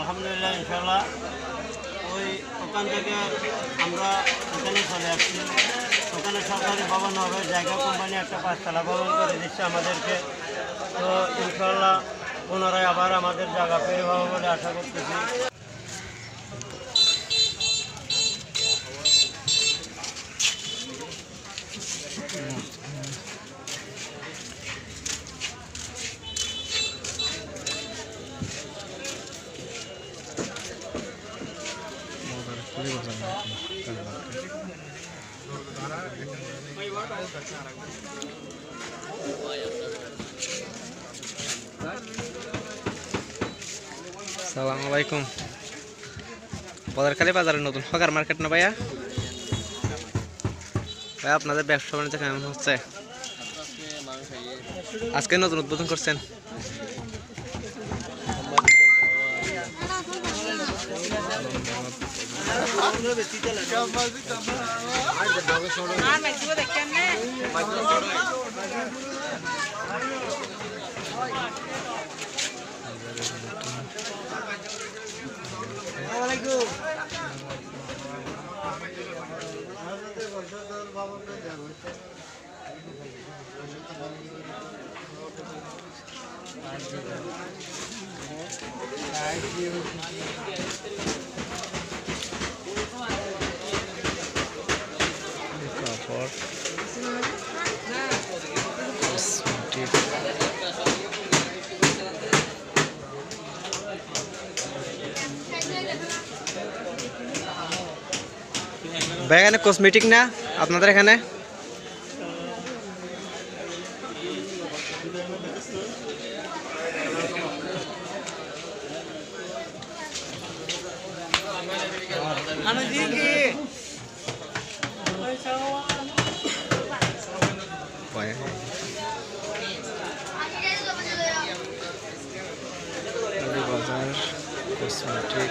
আলহামদুলিল্লাহ ইনশাল্লাহ ওই ওখান থেকে আমরা ওখানে চলে আসছি। ওখানে সরকারি ভবন হবে, জায়গা কোম্পানি একটা পাঁচতলা ভবন করে দিচ্ছে আমাদেরকে। তো ইনশাল্লাহ পুনরায় আবার আমাদের জায়গা পেয়ে হবে বলে আশা করতেছি। সালাম আলাইকুম। বদরকালী বাজারের নতুন হকার মার্কেট না ভাইয়া? ভাইয়া, আপনাদের ব্যবসা বাণিজ্য কেমন হচ্ছে? আজকে নতুন উদ্বোধন করছেন। మధ్యలో దక్కన్నే Thank you. ভাই এখানে কসমেটিক না আপনাদের এখানে Vaya. আলু বাজার কসমেটিক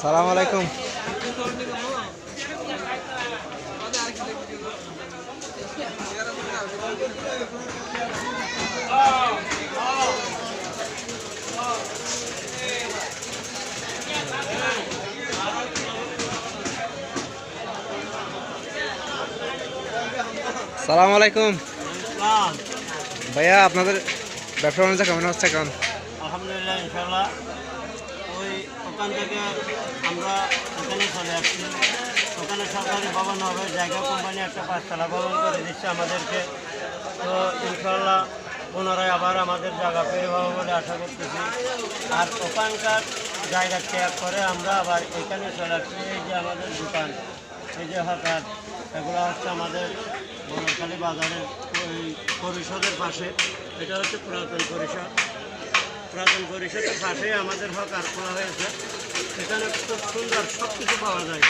সালাম আলাইকুম। সালাম আলাইকুম। ভাইয়া আপনাদের ব্যবসা বাণিজ্য কেমন হচ্ছে এখন? আলহামদুলিল্লাহ ইনশাল্লাহ ওই ওখান থেকে আমরা ওখানে চলে আসছি। ওখানে সরকারি ভবন হবে, জায়গা কোম্পানি একটা পাঁচতলা ভবন করে দিচ্ছে আমাদেরকে। তো ইনশাল্লাহ পুনরায় আবার আমাদের জায়গা পেয়ে পাবো বলে আশা করতেছি। আর ওখানকার জায়গা ত্যাগ করে আমরা আবার এখানে চলে আসছি। এই যে আমাদের দোকান, এই যে হঠাৎ এগুলো হচ্ছে আমাদের বনখালী বাজারের ওই পরিষদের পাশে। এটা হচ্ছে পুরাতন পরিষদ পুরাতন পরিষদের পাশে আমাদের হক আর খোলা হয়েছে। এখানে খুব সুন্দর সব কিছু পাওয়া যায়।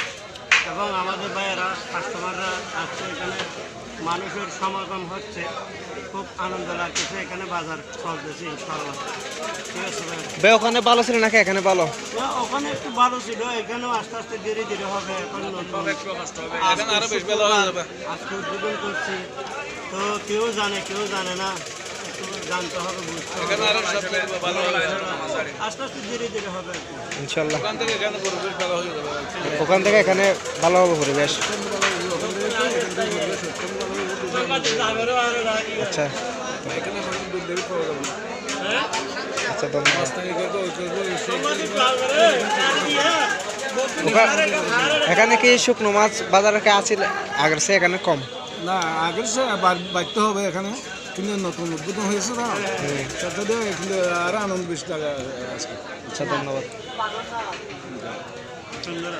এবং আমাদের ভাইয়েরা কাস্টমাররা আসছে এখানে। মানুষের সমাগম হচ্ছে। খুব আনন্দ লাগতেছে এখানে বাজার চলতেছে ইনশাল্লাহ ঠিক আছে ভাই? ওখানে ভালো ছিল নাকি? এখানে ভালো? না, ওখানে একটু ভালো ছিল। এখানেও আস্তে আস্তে ধীরে ধীরে হবে। এখন আজকে উদ্বোধন করছি। তো কেউ জানে কেউ জানে না। জানতে হবে আস্তে আস্তে ধীরে ধীরে হবে আর কি। ইনশাল্লাহ। ওখান থেকে এখানে ভালো হবে পরিবেশ। আচ্ছা। আচ্ছা ধন্যবাদ। এখানে কি শুকনো মাছ বাজারে আছে? আগের সে এখানে কম। না আগের সে বাড়তে হবে এখানে। কিন্তু নতুন উদ্বোধন হয়েছে না সেটা দিয়ে কিন্তু আরও আনন্দ বেশি লাগে আজকে আচ্ছা ধন্যবাদ। সুন্দর